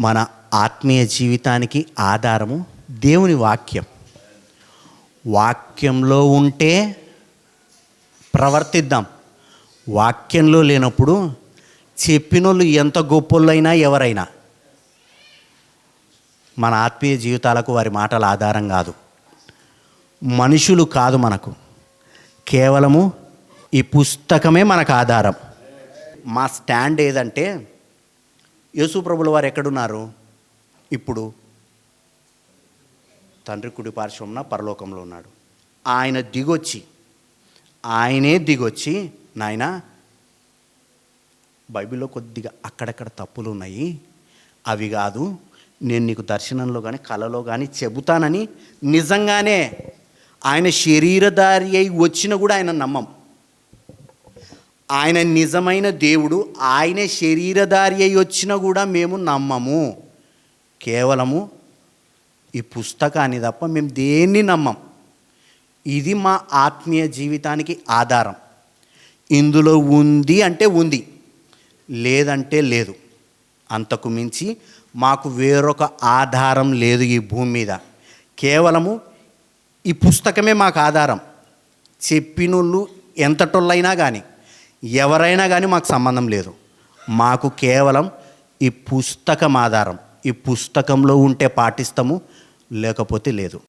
మన ఆత్మీయ జీవితానికి ఆధారము దేవుని వాక్యం. వాక్యంలో ఉంటే ప్రవర్తిద్దాం. వాక్యంలో లేనప్పుడు చెప్పినోళ్ళు ఎంత గొప్పోళ్ళైనా ఎవరైనా మన ఆత్మీయ జీవితాలకు వారి మాటల ఆధారం కాదు. మనుషులు కాదు మనకు. కేవలము ఈ పుస్తకమే మనకు ఆధారం. మా స్టాండ్ ఏదంటే యేసు ప్రభుల వారు ఎక్కడున్నారు? ఇప్పుడు. తండ్రి కుడి పార్శ్వంన పరలోకంలో ఉన్నాడు. ఆయన దిగొచ్చి ఆయనే దిగొచ్చి నాయన బైబిల్లో కొద్దిగా అక్కడక్కడ తప్పులు ఉన్నాయి. అవి కాదు నేను నీకు దర్శనంలో కానీ కలలో కానీ చెబుతానని నిజంగానే ఆయన శరీరధారి అయి వచ్చిన కూడా ఆయన నమ్మం. ఆయన నిజమైన దేవుడు ఆయనే శరీరధారి అయి వచ్చినా కూడా మేము నమ్మము. కేవలము ఈ పుస్తకాన్ని తప్ప మేము దేన్ని నమ్మం? ఇది మా ఆత్మీయ జీవితానికి ఆధారం. ఇందులో ఉంది అంటే ఉంది లేదంటే లేదు. అంతకు మించి మాకు వేరొక ఆధారం లేదు ఈ భూమి మీద. కేవలము ఈ పుస్తకమే మాకు ఆధారం. చెప్పినోళ్ళు ఎంతటోళ్ళైనా కానీ ఎవరైనా కానీ మాకు సంబంధం లేదు. మాకు కేవలం ఈ పుస్తకం ఆధారం. ఈ పుస్తకంలో ఉంటే పాటిస్తాము లేకపోతే లేదు.